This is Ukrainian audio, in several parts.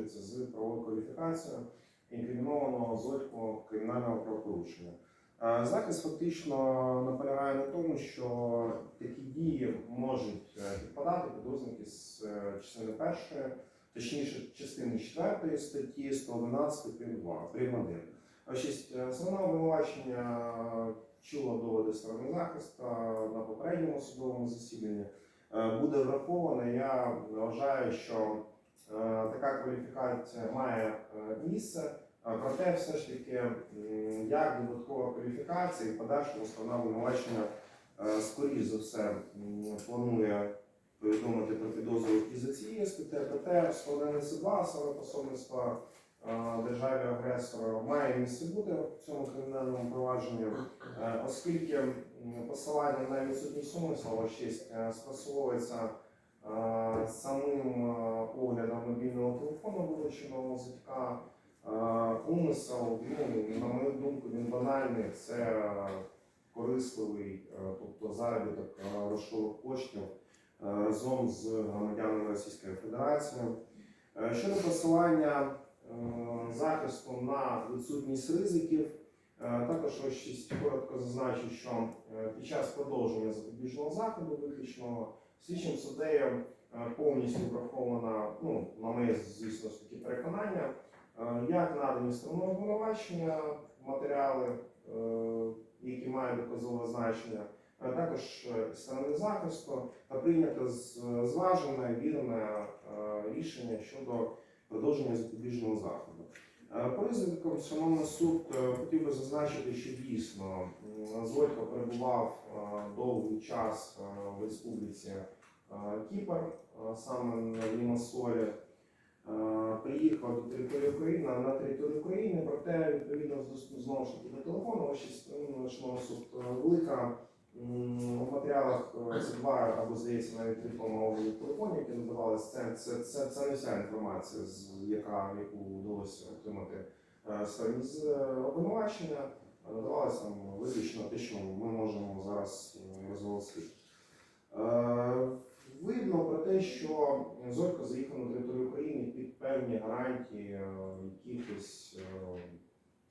погоджується з правовою кваліфікацією інкримінованого Зодько кримінального правопорушення. Е, Захист фактично наполягає на тому, що такі дії можуть е, підпадати під з е, частини першої, точніше частини 4 статті 111 прим. 2, прим. 1. Шість е, основне обвинувачення чула доводи сторони захисту на попередньому судовому засіданні. Буде враховано. Я вважаю, що така кваліфікація має е, місце. Проте, все ж таки, як додаткова кваліфікація і подальшому сторона обвинувачення, е, скоріш за все, планує повідомити про підозру і за цією статтею. Проте сторона НС2, саме посольництва е, державі агресора, має місце бути в цьому кримінальному провадженні, оскільки посилання на відсутність честь е, скасовується самим Умисел, ну, на мою думку, він банальний, це корисливий, е, тобто заробіток е, грошових коштів е, разом з громадянами Російської Федерації. Щодо посилання захисту на відсутність ризиків, також ось коротко зазначу, що під час продовження запобіжного заходу виключного слідчим суддею повністю врахована, ну, на моє, звісно, такі переконання, як надані стороною обвинувачення матеріали, е, які мають доказове значення, а також е, сторони захисту та прийнято зважене вірне е, рішення щодо продовження запобіжного заходу. Е, По шановний суд, е, хотів би зазначити, що дійсно Зойко перебував е, довгий час е, в республіці е, Кіпр, е, саме на Лімасолі. Е, приїхав до території України на територію України, проте відповідно знову ж таки до телефону, ну, суд е, велика в матеріалах е, це два або здається навіть три помови телефонів, які надавалися. Це, це, це, це не вся інформація, з яка яку вдалося отримати е, стороні з е, обвинувачення. Е, Надавалося там виключно те, що ми можемо зараз е. Е, Видно про те, що Зорько заїхав на територію України під певні гарантії е, якихось, е,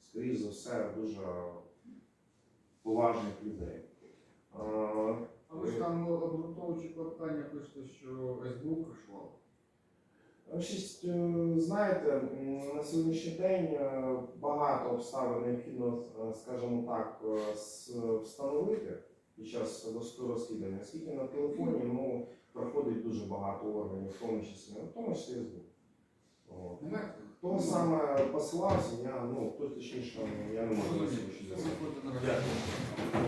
скоріш за все, дуже поважних людей. Е, А ви ж там обґрунтовуючи клопотання пишете, що СБУ е, знаєте, на сьогоднішній день багато обставин необхідно, скажімо так, встановити під час розслідування, скільки на телефоні ну, проходить дуже багато органів, в тому числі, ну, в тому числі СБУ. От. Хто саме послався, я ну, хто точніше, я не можу. Дякую.